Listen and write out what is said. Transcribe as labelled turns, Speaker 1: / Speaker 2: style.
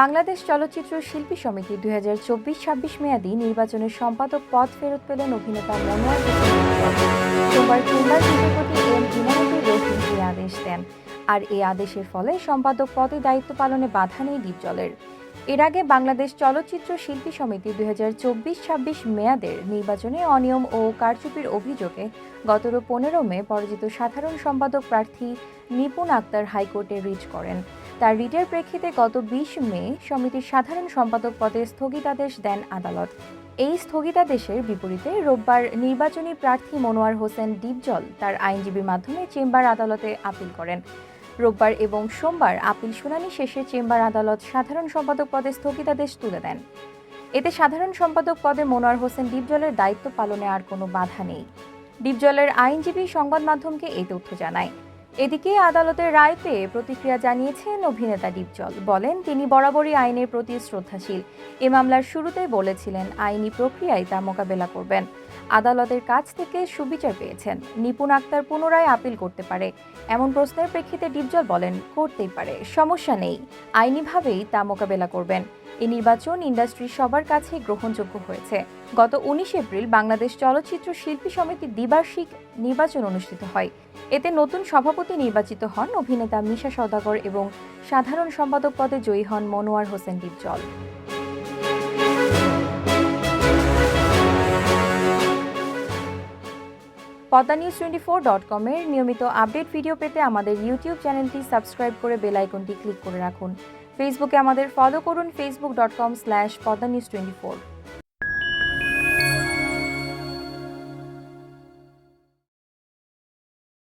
Speaker 1: বাংলাদেশ চলচ্চিত্র শিল্পী সমিতি দুই হাজার চব্বিশ ছাব্বিশ মেয়াদী নির্বাচনের সম্পাদক পদ ফেরত পেলেন অভিনেতা মনোয়ার সোমবার বিচারপতি এম ইনামুদ্দিন রহিম এই আদেশ দেন। আর এই আদেশের ফলে সম্পাদক পদে দায়িত্ব পালনে বাধা নেই ডিপজলের। এর আগে বাংলাদেশ চলচ্চিত্র শিল্পী সমিতি দুই হাজার চব্বিশ ছাব্বিশ মেয়াদের নির্বাচনে অনিয়ম ও কারচুপির অভিযোগে গত পনেরো মে পরাজিত সাধারণ সম্পাদক প্রার্থী নিপুণ আক্তার হাইকোর্টে রিট করেন। তার রিটের প্রেক্ষিতে গত বিশ মে সমিতির সাধারণ সম্পাদক পদে স্থগিতাদেশ দেন আদালত। এই স্থগিতাদেশের বিপরীতে রোববার নির্বাচনী প্রার্থী মনোয়ার হোসেন ডিপজল তার আইনজীবীর মাধ্যমে চেম্বার আদালতে আপিল করেন। রোববার এবং সোমবার আপিল শুনানি শেষে চেম্বার আদালত সাধারণ সম্পাদক পদে স্থগিতাদেশ তুলে দেন। এতে সাধারণ সম্পাদক পদে মনোয়ার হোসেন ডিপজলের দায়িত্ব পালনে আর কোনো বাধা নেই। ডিপজলের আইনজীবী সংবাদ মাধ্যমকে এই তথ্য জানায়। এদিকে আদালতের রায় পেয়ে প্রতিক্রিয়া জানিয়েছেন অভিনেতা ডিপজল বলেন, তিনি বরাবরই আইনের প্রতি শ্রদ্ধাশীল। এ মামলার শুরুতেই বলেছিলেন, আইনি প্রক্রিয়ায় তা মোকাবেলা করবেন। আদালতের কাছ থেকে সুবিচার পেয়েছেন। নিপুণ আক্তার পুনরায় আপিল করতে পারে। এমন প্রশ্নের প্রেক্ষিতে ডিপজল বলেন, করতেই পারে। সমস্যা নেই। আইনিভাবেই তা মোকাবেলা করবেন। এই নির্বাচন ইন্ডাস্ট্রি সবার কাছে গ্রহণযোগ্য হয়েছে। গত উনিশ এপ্রিল বাংলাদেশ চলচ্চিত্র শিল্পী সমিতি দ্বিবার্ষিক নির্বাচন অনুষ্ঠিত হয়। এতে নতুন সভাপতি নির্বাচিত হন অভিনেতা মিশা সওদাগর এবং সাধারণ সম্পাদক পদে জয়ী হন Monowar Hossain Dipjol Padma news twenty four dot কমের নিয়মিত আপডেট ভিডিও পেতে আমাদের ইউটিউব চ্যানেলটি সাবস্ক্রাইব করে বেল আইকনটি ক্লিক করে রাখুন। ফেসবুকে আমাদের ফলো করুন Facebook dot com slash Padma news twenty four.